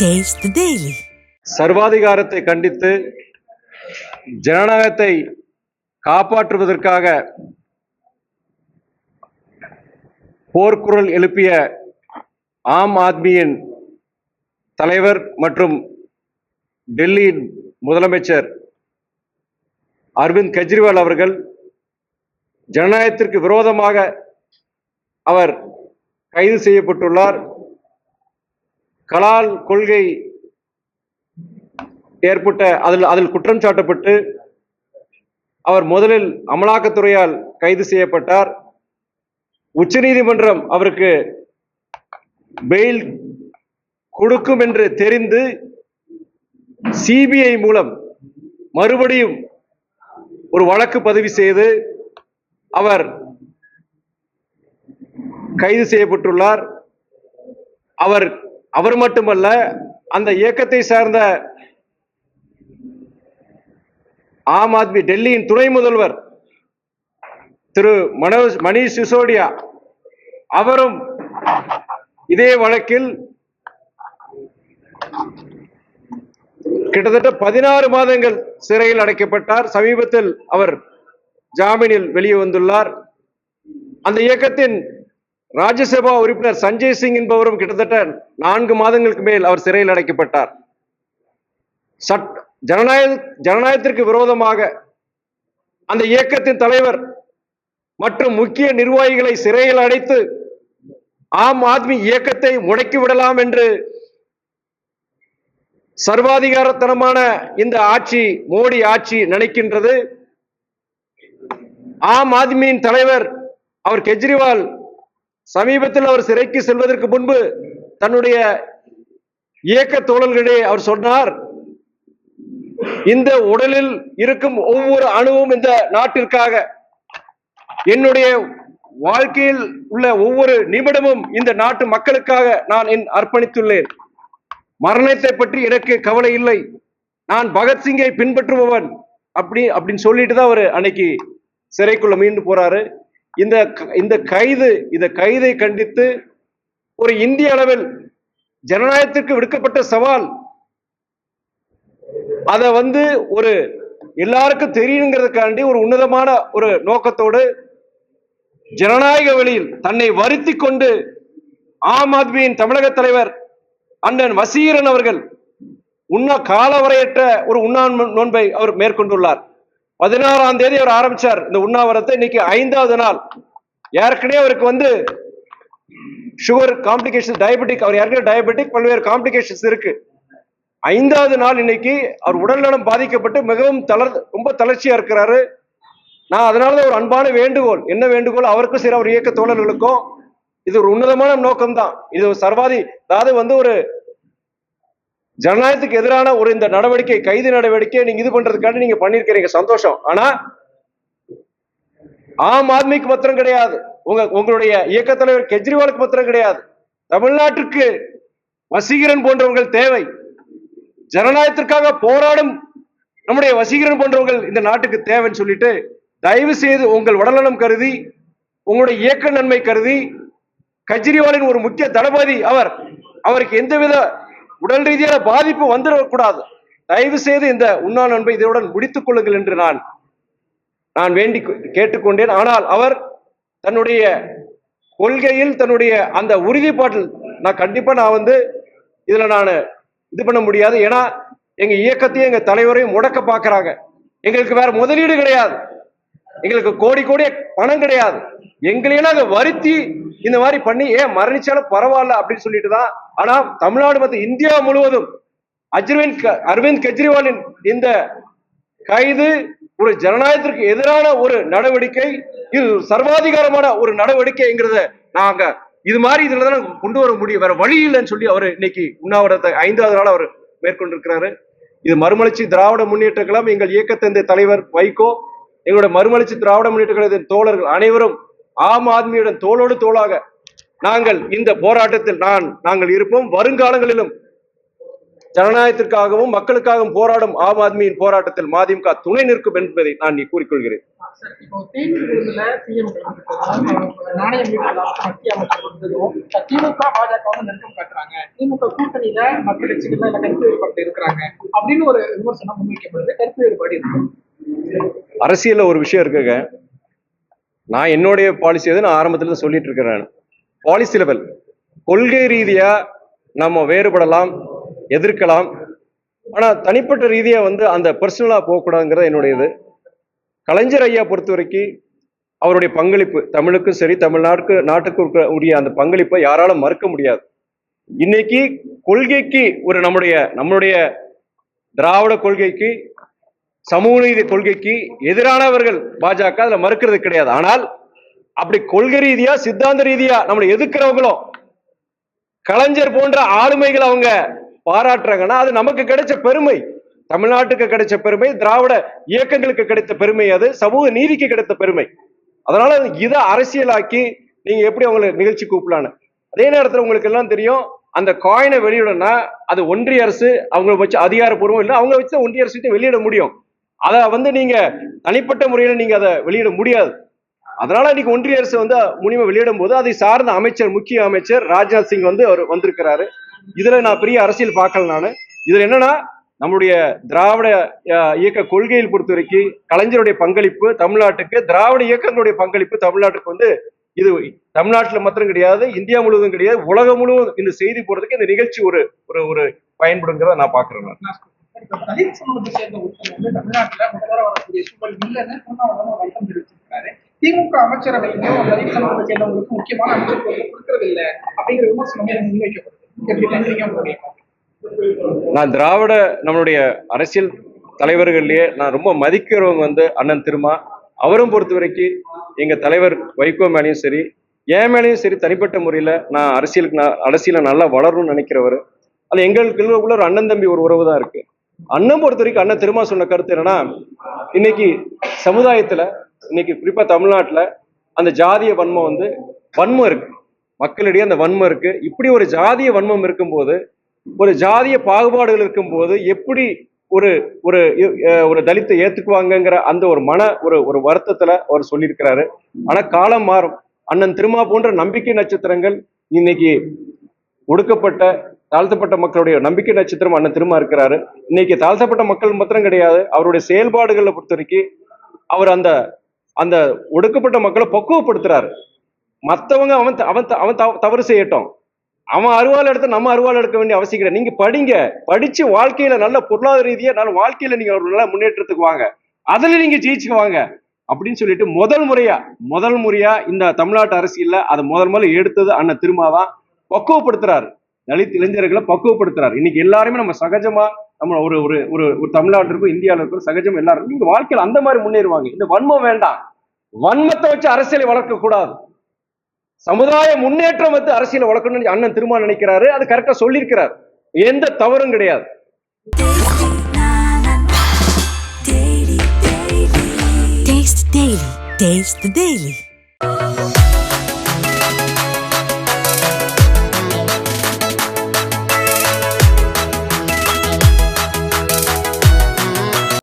Taste சர்வாதிகாரத்தை கண்டித்து ஜனநாயகத்தை காப்பாற்றுவதற்காக போர்க்குரல் எழுப்பிய ஆம் ஆத்மியின் தலைவர் மற்றும் டெல்லியின் முதலமைச்சர் அரவிந்த் கெஜ்ரிவால் அவர்கள் ஜனநாயகத்திற்கு விரோதமாக அவர் கைது செய்யப்பட்டுள்ளார். கலால் கொள்கை ஏற்பட்ட அதில் அதில் குற்றம் சாட்டப்பட்டு அவர் முதலில் அமலாக்கத்துறையால் கைது செய்யப்பட்டார். உச்சநீதிமன்றம் அவருக்கு பெயில் கொடுக்கும் என்று தெரிந்து சிபிஐ மூலம் மறுபடியும் ஒரு வழக்கு பதிவு செய்து அவர் கைது செய்யப்பட்டுள்ளார். அவர் அவர் மட்டுமல்ல அந்த இயக்கத்தை சார்ந்த ஆம் ஆத்மி டெல்லியின் துணை முதல்வர் திரு மனோஜ் மணீஷ் சிசோடியா அவரும் இதே வழக்கில் கிட்டத்தட்ட பதினாறு மாதங்கள் சிறையில் அடைக்கப்பட்டார். சமீபத்தில் அவர் ஜாமீனில் வெளியே வந்துள்ளார். அந்த இயக்கத்தின் ராஜ்யசபா உறுப்பினர் சஞ்சய் சிங் என்பவரும் கிட்டத்தட்ட நான்கு மாதங்களுக்கு மேல் அவர் சிறையில் அடைக்கப்பட்டார். சட் ஜனநாயக ஜனநாயகத்திற்கு விரோதமாக அந்த இயக்கத்தின் தலைவர் மற்றும் முக்கிய நிர்வாகிகளை சிறையில் அடைத்து ஆம் ஆத்மி இயக்கத்தை முடக்கி விடலாம் என்று சர்வாதிகாரத்தனமான இந்த ஆட்சி மோடி ஆட்சி நினைக்கின்றது. ஆம் ஆத்மியின் தலைவர் அவர் கெஜ்ரிவால் சமீபத்தில் அவர் சிறைக்கு செல்வதற்கு முன்பு தன்னுடைய இயக்க தோழல்களே அவர் சொன்னார் இந்த உடலில் இருக்கும் ஒவ்வொரு அணுவும் இந்த நாட்டிற்காக என்னுடைய வாழ்க்கையில் உள்ள ஒவ்வொரு நிமிடமும் இந்த நாட்டு மக்களுக்காக நான் என் அர்ப்பணித்துள்ளேன். மரணத்தை பற்றி எனக்கு கவலை இல்லை. நான் பகத்சிங்கை பின்பற்றுபவன். அப்படி அப்படின்னு சொல்லிட்டு தான் அவர் அன்னைக்கு சிறைக்குள்ள மீண்டு போறாரு. இந்த இந்த கைது இந்த கைதை கண்டித்து ஒரு இந்திய அளவில் ஜனநாயகத்திற்கு விடுக்கப்பட்ட சவால். அதை வந்து ஒரு எல்லாருக்கும் தெரியுங்கிறதுக்காண்டி ஒரு உன்னதமான ஒரு நோக்கத்தோடு ஜனநாயக வழியில் தன்னை வருத்தி கொண்டு ஆம் ஆத்மியின் தமிழக தலைவர் அண்ணன் வசீரன் அவர்கள் உண்ண காலவரையற்ற ஒரு உண்ணா நோன்பை அவர் மேற்கொண்டுள்ளார். பதினாறாம் தேதி அவர் ஆரம்பிச்சார். இந்த உண்ணாவிரத்தை இன்னைக்கு ஐந்தாவது நாள். ஏற்கனவே அவருக்கு வந்து சுகர் காம்ப்ளிகேஷன் டயபெட்டிக் அவர் ஏற்கனவே டயபெட்டிக் பல்வேறு காம்ப்ளிகேஷன்ஸ் இருக்கு. ஐந்தாவது நாள் இன்னைக்கு அவர் உடல்நலம் பாதிக்கப்பட்டு மிகவும் தளர் ரொம்ப தளர்ச்சியா இருக்கிறாரு. நான் அதனாலதான் ஒரு அன்பான வேண்டுகோள். என்ன வேண்டுகோள்? அவருக்கும் சரி அவர் இயக்க தோழர்களுக்கும். இது ஒரு உன்னதமான நோக்கம் தான் இது ஒரு சர்வாதி அதாவது வந்து ஒரு ஜனநாயகத்துக்கு எதிரான ஒரு இந்த நடவடிக்கை கைது நடவடிக்கை நீங்க இது பண்றதுக்காக நீங்க பண்ணிருக்கிறீங்க சந்தோஷம். ஆனா ஆம் ஆத்மிக்கு பத்திரம் கிடையாது. உங்க உங்களுடைய இயக்க தலைவர் கெஜ்ரிவாலுக்கு பத்திரம் கிடையாது. தமிழ்நாட்டிற்கு வசீகரன் போன்றவர்கள் தேவை. ஜனநாயகத்திற்காக போராடும் நம்முடைய வசீகரன் போன்றவர்கள் இந்த நாட்டுக்கு தேவைன்னு சொல்லிட்டு தயவு செய்து உங்கள் உடல்நலம் கருதி உங்களுடைய இயக்க நன்மை கருதி கெஜ்ரிவாலின் ஒரு முக்கிய தளபதி அவர் அவருக்கு எந்தவித உடல் ரீதியான பாதிப்பு வந்துடக்கூடாது. தயவு செய்து இந்த உண்ணா நண்பை இதனுடன் முடித்துக் கொள்ளுங்கள் என்று நான் நான் வேண்டி கேட்டுக்கொண்டேன். ஆனால் அவர் தன்னுடைய கொள்கையில் தன்னுடைய அந்த உறுதிப்பாட்டில் நான் கண்டிப்பா நான் வந்து இதுல நான் இது பண்ண முடியாது. ஏன்னா எங்க இயக்கத்தையும் எங்க தலைவரையும் முடக்க பாக்குறாங்க. எங்களுக்கு வேற முதலீடு கிடையாது. எங்களுக்கு கோடி கோடி பணம் கிடையாது. எங்களையும் அதை வருத்தி இந்த மாதிரி பண்ணி ஏன் மரணிச்சாலும் பரவாயில்ல அப்படின்னு சொல்லிட்டு தான். ஆனா தமிழ்நாடு மற்றும் இந்தியா முழுவதும் அஜ்ரவிந்த் அரவிந்த் கெஜ்ரிவாலின் இந்த கைது ஒரு ஜனநாயகத்திற்கு எதிரான ஒரு நடவடிக்கை இது சர்வாதிகாரமான ஒரு நடவடிக்கைங்கிறத நாங்க இது மாதிரி இதுல தான் கொண்டு வர முடியும். வேற வழி இல்லைன்னு சொல்லி அவர் இன்னைக்கு உண்ணாவிரத்தை ஐந்தாவது நாள் அவர் மேற்கொண்டிருக்கிறாரு. இது மறுமலர்ச்சி திராவிட முன்னேற்ற கழகம் எங்கள் இயக்கத்தந்தை தலைவர் வைகோ எங்களுடைய மறுமலர்ச்சி திராவிட முன்னேற்ற கழகத்தின் தோழர்கள் அனைவரும் ஆம் ஆத்மியுடன் தோளோடு தோளாக நாங்கள் இந்த போராட்டத்தில் நான் நாங்கள் இருப்போம். வருங்காலங்களிலும் ஜனநாயகத்திற்காகவும் மக்களுக்காகவும் போராடும் ஆம் ஆத்மியின் போராட்டத்தில் மதிமுக துணை நிற்கும் என்பதை நான் நீ கூறிக்கொள்கிறேன். அப்படின்னு ஒரு விமர்சனம் முன்வைக்கப்படுது. கருத்து வேறுபாடு இருக்கு. அரசியலில் ஒரு விஷயம் இருக்குங்க. நான் என்னுடைய பாலிசி எது? நான் ஆரம்பத்தில் இருந்து சொல்லிட்டு இருக்கிறேன் பாலிசி லெவல் கொள்கை ரீதியாக நம்ம வேறுபடலாம் எதிர்க்கலாம். ஆனால் தனிப்பட்ட ரீதியாக வந்து அந்த பர்சனலாக போகக்கூடாதுங்கிறது என்னுடையது. கலைஞர் ஐயா பொறுத்த வரைக்கும் அவருடைய பங்களிப்பு தமிழுக்கும் சரி தமிழ்நாட்டுக்கு நாட்டுக்கு இருக்க- உரிய அந்த பங்களிப்பை யாராலும் மறுக்க முடியாது. இன்னைக்கு கொள்கைக்கு ஒரு நம்முடைய நம்மளுடைய திராவிட கொள்கைக்கு சமூக நீதி கொள்கைக்கு எதிரானவர்கள் பாஜக அதுல மறுக்கிறது கிடையாது. ஆனால் அப்படி கொள்கை ரீதியா சித்தாந்த ரீதியா நம்மளை எதிர்க்கிறவங்களும் கலைஞர் போன்ற ஆளுமைகள் அவங்க பாராட்டுறாங்கன்னா அது நமக்கு கிடைச்ச பெருமை. தமிழ்நாட்டுக்கு கிடைச்ச பெருமை திராவிட இயக்கங்களுக்கு கிடைத்த பெருமை அது சமூக நீதிக்கு கிடைத்த பெருமை. அதனால இதை அரசியலாக்கி நீங்க எப்படி அவங்களை நிகழ்ச்சி கூப்பிடலான்னு அதே நேரத்தில் உங்களுக்கு எல்லாம் தெரியும் அந்த காயினை வெளியிடனா அது ஒன்றிய அரசு அவங்களை வச்சு அதிகாரப்பூர்வம் இல்லை அவங்க வச்சு ஒன்றிய அரசு வெளியிட முடியும். அதை வந்து நீங்க தனிப்பட்ட முறையில நீங்க அதை வெளியிட முடியாது. அதனால இன்னைக்கு ஒன்றிய அரசு வந்து முனிமை வெளியிடும் போது அதை சார்ந்த அமைச்சர் முக்கிய அமைச்சர் ராஜ்நாத் சிங் வந்து அவர் வந்திருக்கிறாரு. இதுல நான் பெரிய அரசியல் பார்க்கல நானு. இதுல என்னன்னா நம்முடைய திராவிட அஹ், இயக்க கொள்கையில் பொறுத்த வரைக்கும் கலைஞருடைய பங்களிப்பு தமிழ்நாட்டுக்கு திராவிட இயக்கங்களுடைய பங்களிப்பு தமிழ்நாட்டுக்கு வந்து இது தமிழ்நாட்டுல மாத்திரம் கிடையாது இந்தியா முழுவதும் கிடையாது உலகம் முழுவதும் இந்த செய்தி போறதுக்கு இந்த நிகழ்ச்சி ஒரு ஒரு ஒரு பயன்படுங்கிறத நான் பாக்குறேன் நான். தலித் சமூகத்தை சேர்ந்த ஒருத்தர் வந்து தமிழ்நாட்டுல முதல்வர வரக்கூடிய சூழல் இல்லைன்னு திருமாவளவன் வருத்தம் தெரிவிச்சிருக்காரு. திமுக அமைச்சரவையிலும் தலித் சமூகத்தை சேர்ந்தவங்களுக்கு முக்கியமான அமைச்சர் பொறுப்பு கொடுக்கறது இல்ல அப்படிங்கிற விமர்சனமே முன்வைக்கப்படுது எப்படி நினைக்கிறீங்க உங்களுடைய நான் திராவிட நம்மளுடைய அரசியல் தலைவர்கள்லயே நான் ரொம்ப மதிக்கிறவங்க வந்து அண்ணன் திருமா. அவரும் பொறுத்த வரைக்கும் எங்க தலைவர் வைகோ மேலேயும் சரி என் மேலேயும் சரி தனிப்பட்ட முறையில நான் அரசியலுக்கு நான் அரசியல நல்லா வளரணும்னு நினைக்கிறவர். அது எங்களுக்குள்ள உள்ள ஒரு அண்ணன் தம்பி ஒரு உறவு தான் இருக்கு. அண்ணன் பொறுத்த வரைக்கும் அண்ணன் திருமா சொன்ன கருத்து என்னன்னா இன்னைக்கு சமுதாயத்துல இன்னைக்கு குறிப்பா தமிழ்நாட்டுல அந்த ஜாதிய வன்மம் வந்து வன்மம் இருக்கு. மக்களிடையே அந்த வன்மம் இருக்கு. இப்படி ஒரு ஜாதிய வன்மம் இருக்கும்போது ஒரு ஜாதிய பாகுபாடுகள் இருக்கும்போது எப்படி ஒரு ஒரு ஒரு தலித்தை ஏத்துக்குவாங்கங்கிற அந்த ஒரு மன ஒரு ஒரு வருத்தத்துல அவர் சொல்லியிருக்கிறாரு. ஆனா காலம் மாறும். அண்ணன் திருமா போன்ற நம்பிக்கை நட்சத்திரங்கள் இன்னைக்கு ஒடுக்கப்பட்ட தாழ்த்தப்பட்ட மக்களுடைய நம்பிக்கை நட்சத்திரம் அண்ணன் திருமா இருக்கிறாரு. இன்னைக்கு தாழ்த்தப்பட்ட மக்கள் மாத்திரம் கிடையாது. அவருடைய செயல்பாடுகளை பொறுத்த வரைக்கும் அவர் அந்த அந்த ஒடுக்கப்பட்ட மக்களை பக்குவப்படுத்துறாரு. மத்தவங்க அவன் அவன் அவன் தவ- தவறு செய்யட்டும். அவன் அருவாள் எடுத்து நம்ம அருவாள் எடுக்க வேண்டிய அவசியம் கிடையாது. நீங்க படிங்க. படிச்சு வாழ்க்கையில நல்ல பொருளாதார ரீதியா நல்ல வாழ்க்கையில நீங்க ஒரு நல்ல முன்னேற்றத்துக்கு வாங்க. அதுல நீங்க ஜெயிச்சுக்கு வாங்க. அப்படின்னு சொல்லிட்டு முதல் முறையா முதல் முறையா இந்த தமிழ்நாட்டு அரசியல்ல அதை முதல் முதல்ல எடுத்தது அண்ணன் திருமாதான் பக்குவப்படுத்துறாரு. தலித் இளைஞர்களை பக்குவப்படுத்துறாரு. இன்னைக்கு எல்லாருமே நம்ம சகஜமா நம்ம ஒரு ஒரு ஒரு ஒரு தமிழ்நாட்டிற்கும் இந்தியாவில் இருக்கும் சகஜம் எல்லாரும் நீங்க வாழ்க்கையில அந்த மாதிரி முன்னேறுவாங்க. இந்த வன்மம் வேண்டாம். வன்மத்தை வச்சு அரசியலை வளர்க்க கூடாது. சமுதாய முன்னேற்றம் வந்து அரசியலை வளர்க்கணும்னு அண்ணன் திருமா நினைக்கிறாரு அது கரெக்டா சொல்லியிருக்கிறார். எந்த தவறும் கிடையாது. Taste the Daily.